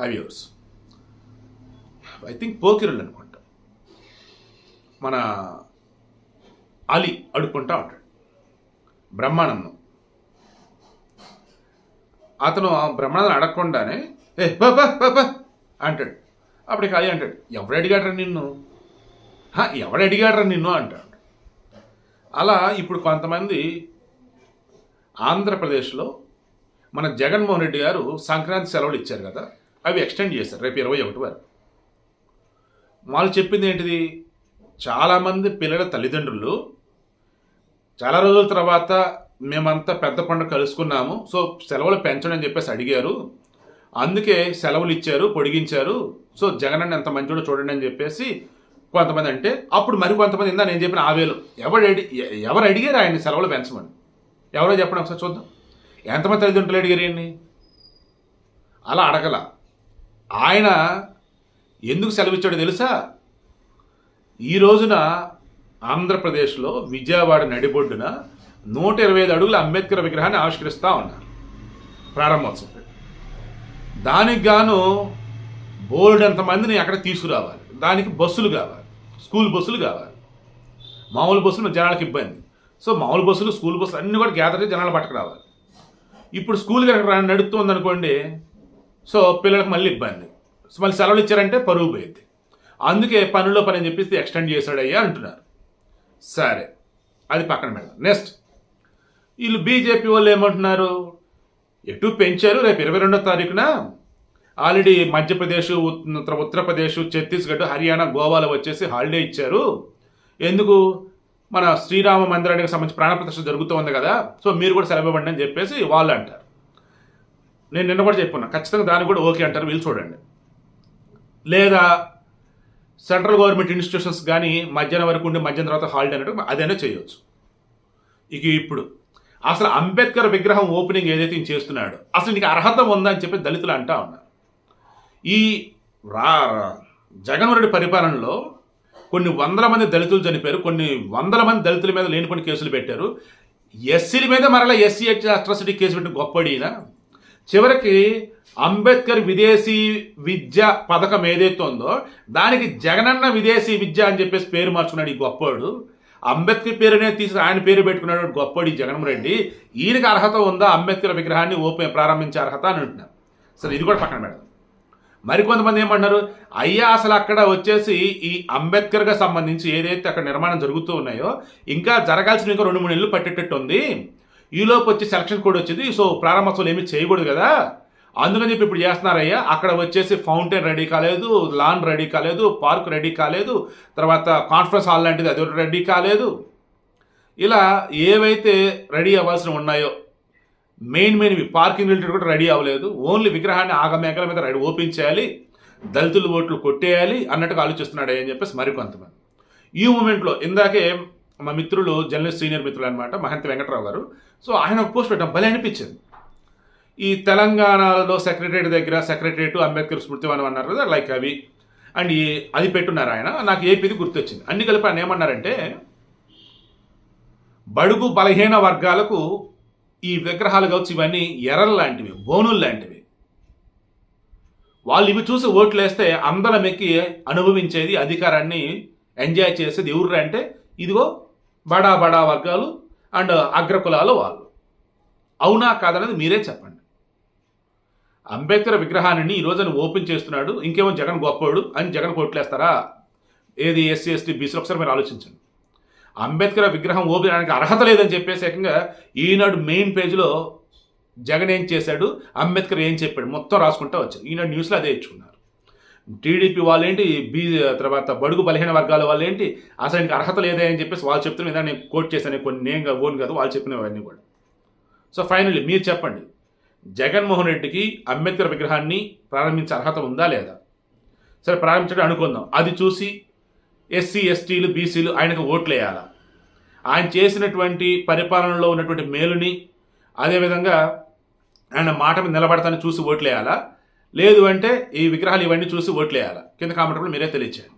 Hive years I think పోకిరల్ అనుకుంటా మన అలీ అడుక్కుంటా ఉంటాడు. బ్రహ్మానందం. అతను బ్రహ్మానందం అడగకుండానే ఏ బాబా అంటాడు. అప్పటికి అలీ అంటాడు ఎవడు అడిగాడ్రా నిన్ను? ఎవడు అడిగాడ్రా నిన్ను? అంటాడు. అలా ఇప్పుడు కొంతమంది ఆంధ్రప్రదేశ్లో మన జగన్మోహన్ రెడ్డి గారు సంక్రాంతి సెలవులు ఇచ్చారు కదా. అవి ఎక్స్టెండ్ చేశారు. రేపు ఇరవై ఒకటి వరకు. వాళ్ళు చెప్పింది ఏంటిది? చాలామంది పిల్లల తల్లిదండ్రులు చాలా రోజుల తర్వాత మేమంతా పెద్ద పండుగ కలుసుకున్నాము. సో సెలవులు పెంచడం అని చెప్పేసి అడిగారు. అందుకే సెలవులు ఇచ్చారు పొడిగించారు. సో జగన్ అన్న ఎంత మంచోడో చూడండి అని చెప్పేసి కొంతమంది అంటే అప్పుడు మరి కొంతమంది ఇందా నేను చెప్పిన ఆవేలు. ఎవరు అడి ఎవరు అడిగారు ఆయన్ని సెలవులు పెంచమని? ఎవరో చెప్పండి ఒకసారి చూద్దాం. ఎంతమంది తల్లిదండ్రులు అడిగారు అలా అడగల. ఆయన ఎందుకు సెలవిచ్చాడో తెలుసా? ఈ రోజున ఆంధ్రప్రదేశ్లో విజయవాడ నడిబొడ్డున నూట ఇరవై ఐదు అడుగుల అంబేద్కర్ విగ్రహాన్ని ఆవిష్కరిస్తూ ఉన్నారు. ప్రారంభోత్సవం. దానికి గాను బోల్డ్ మందిని అక్కడ తీసుకురావాలి. దానికి బస్సులు కావాలి. స్కూల్ బస్సులు కావాలి. మామూలు బస్సులు జనాలకు ఇబ్బంది. సో మామూలు బస్సులు స్కూల్ బస్సులు అన్నీ కూడా గ్యాదర్ చేసి జనాలు పట్టుకురావాలి ఇప్పుడు స్కూల్ కనుక రా- నడుస్తుంది అనుకోండి సో పిల్లలకు మళ్ళీ ఇబ్బంది. సో మళ్ళీ సెలవులు ఇచ్చారంటే పరువు పోయింది. అందుకే పనుల్లో పని అని చెప్పేసి ఎక్స్టెండ్ చేశాడయ్యా అంటున్నారు. సరే అది పక్కన పెడదాం. నెక్స్ట్. వీళ్ళు బీజేపీ వాళ్ళు ఏమంటున్నారు? ఎటు పెంచారు? రేపు ఇరవై రెండో తారీఖున ఆల్రెడీ మధ్యప్రదేశ్ ఉత్తర ఉత్తరప్రదేశ్ ఛత్తీస్గఢ్ హర్యానా గోవాలో వచ్చేసి హాలిడే ఇచ్చారు. ఎందుకు? మన శ్రీరామ మందిరానికి సంబంధించి ప్రాణప్రతిష్ఠ జరుగుతూ ఉంది కదా. సో మీరు కూడా సెలవు ఇవ్వండి అని చెప్పేసి వాళ్ళు అంటారు. నేను నిన్న కూడా చెప్పున్నా ఖచ్చితంగా దాన్ని కూడా ఓకే అంటారు వీళ్ళు చూడండి. లేదా సెంట్రల్ గవర్నమెంట్ ఇన్స్టిట్యూషన్స్ కానీ మధ్యాహ్నం వరకు ఉండి మధ్యాహ్నం తర్వాత హాలిడే అన్నట్టు అదైనా చేయొచ్చు. ఇక ఇప్పుడు అసలు అంబేద్కర్ విగ్రహం ఓపెనింగ్ ఏదైతే ఈయన చేస్తున్నాడో అసలు నీకు అర్హత ఉందా అని చెప్పి దళితులు అంటా ఉన్నారు. ఈ రా జగన్మోహన్ రెడ్డి పరిపాలనలో కొన్ని వందల మంది దళితులు చనిపోయారు కొన్ని వందల మంది దళితుల మీద లేనిపోయిన కేసులు పెట్టారు. ఎస్సీల మీద మరలా ఎస్సీ హెచ్ అట్రాసిటీ కేసు పెట్టి గొప్పడినా చివరికి అంబేద్కర్ విదేశీ విద్య పథకం ఏదైతే ఉందో దానికి జగనన్న విదేశీ విద్య అని చెప్పేసి పేరు మార్చుకున్నాడు ఈ గొప్పోడు. అంబేద్కర్ పేరునే తీసి ఆయన పేరు పెట్టుకున్నాడు గొప్పోడి జగన్మోహన్ రెడ్డి ఈయనకి అర్హత ఉందా? అంబేద్కర్ విగ్రహాన్ని ఓపెన్ ప్రారంభించే అర్హత అని అంటున్నారు. సరే ఇది కూడా పక్కన పెడదాం. మరికొంతమంది ఏమంటున్నారు? అయ్యా అసలు అక్కడ వచ్చేసి ఈ అంబేద్కర్గా సంబంధించి ఏదైతే అక్కడ నిర్మాణం జరుగుతూ ఉన్నాయో ఇంకా జరగాల్సిన ఇంకా రెండు మూడు నెలలు పట్టేటట్టు ఉంది ఈలోపు వచ్చి సెలక్షన్ కోడ్ వచ్చింది. సో ప్రారంభోత్సవాలు ఏమీ చేయకూడదు కదా. అందుకని చెప్పి ఇప్పుడు చేస్తున్నారయ్యా. అక్కడ వచ్చేసి ఫౌంటైన్ రెడీ కాలేదు లాన్ రెడీ కాలేదు పార్క్ రెడీ కాలేదు తర్వాత కాన్ఫరెన్స్ హాల్ లాంటిది అది ఒకటి రెడీ కాలేదు. ఇలా ఏవైతే రెడీ అవ్వాల్సిన ఉన్నాయో మెయిన్ మెయిన్ పార్కింగ్ రిలేటెడ్ కూడా రెడీ అవ్వలేదు. ఓన్లీ విగ్రహాన్ని ఆగమేకల మీద రెడీ ఓపెన్ చేయాలి. దళితుల ఓట్లు కొట్టేయాలి అన్నట్టుగా ఆలోచిస్తున్నాడు అని చెప్పేసి మరికొంతమంది. ఈ మూమెంట్లో ఇందాకే మా మిత్రులు జర్నలిస్ట్ సీనియర్ మిత్రులు అనమాట మహంతి వెంకట్రావు గారు. సో ఆయన ఒక పోస్ట్ పెట్టడం భలే అనిపించింది. ఈ తెలంగాణలో సెక్రటరేట్ దగ్గర సెక్రటరేట్ అంబేద్కర్ స్మృతివనం అన్నారు కదా లైక్ అవి. అండ్ ఈ అది పెట్టున్నారు ఆయన. నాకు ఏపీది గుర్తొచ్చింది. అన్ని కలిపి ఆయన ఏమన్నారంటే బడుగు బలహీన వర్గాలకు ఈ విగ్రహాలు కావచ్చు ఇవన్నీ ఎర్రలు లాంటివి బోనులు లాంటివి. వాళ్ళు ఇవి చూసి ఓట్లు వేస్తే అందరం ఎక్కి అనుభవించేది అధికారాన్ని ఎంజాయ్ చేసేది ఎవరు అంటే ఇదిగో బడా బడా వర్గాలు అండ్ అగ్రకులాలు వాళ్ళు. అవునా కాదనేది మీరే చెప్పండి. అంబేద్కర్ విగ్రహాన్ని ఈరోజు ఓపెన్ చేస్తున్నాడు ఇంకేమో జగన్ గొప్పోడు అని జగన్ కొట్లేస్తారా? ఏది ఎస్సీ ఎస్టీ బీసీ ఒకసారి మీరు ఆలోచించండి. అంబేద్కర్ విగ్రహం ఓపెన్ చేయడానికి అర్హత లేదని చెప్పేసి ఏకంగా ఈనాడు మెయిన్ పేజ్లో జగన్ ఏం చేశాడు అంబేద్కర్ ఏం చెప్పాడు మొత్తం రాసుకుంటూ వచ్చారు. ఈనాడు న్యూస్లో అదే ఇచ్చుకున్నారు. టీడీపీ వాళ్ళేంటి? బీ తర్వాత బడుగు బలహీన వర్గాల వాళ్ళేంటి? అసలు ఇంకా అర్హత లేదే అని చెప్పేసి వాళ్ళు చెప్తున్న విధానం నేను కోట్ చేశాను. కొన్ని నేను ఓన్ కాదు వాళ్ళు చెప్పినవన్నీ కూడా. సో ఫైనల్లీ మీరు చెప్పండి. జగన్మోహన్ రెడ్డికి అంబేద్కర్ విగ్రహాన్ని ప్రారంభించే అర్హత ఉందా లేదా? సరే ప్రారంభించడం అనుకుందాం. అది చూసి ఎస్సీ ఎస్టీలు బీసీలు ఆయనకు ఓట్లు వేయాలా ఆయన చేసినటువంటి పరిపాలనలో ఉన్నటువంటి మేలుని అదేవిధంగా ఆయన మాట మీద నిలబడతాను చూసి ఓట్లు వేయాలా లేదు అంటే ఈ విగ్రహాలు ఇవన్నీ చూసి ఓట్లేయాలి? కింద కామెంట్లో మీరే తెలియచేయండి.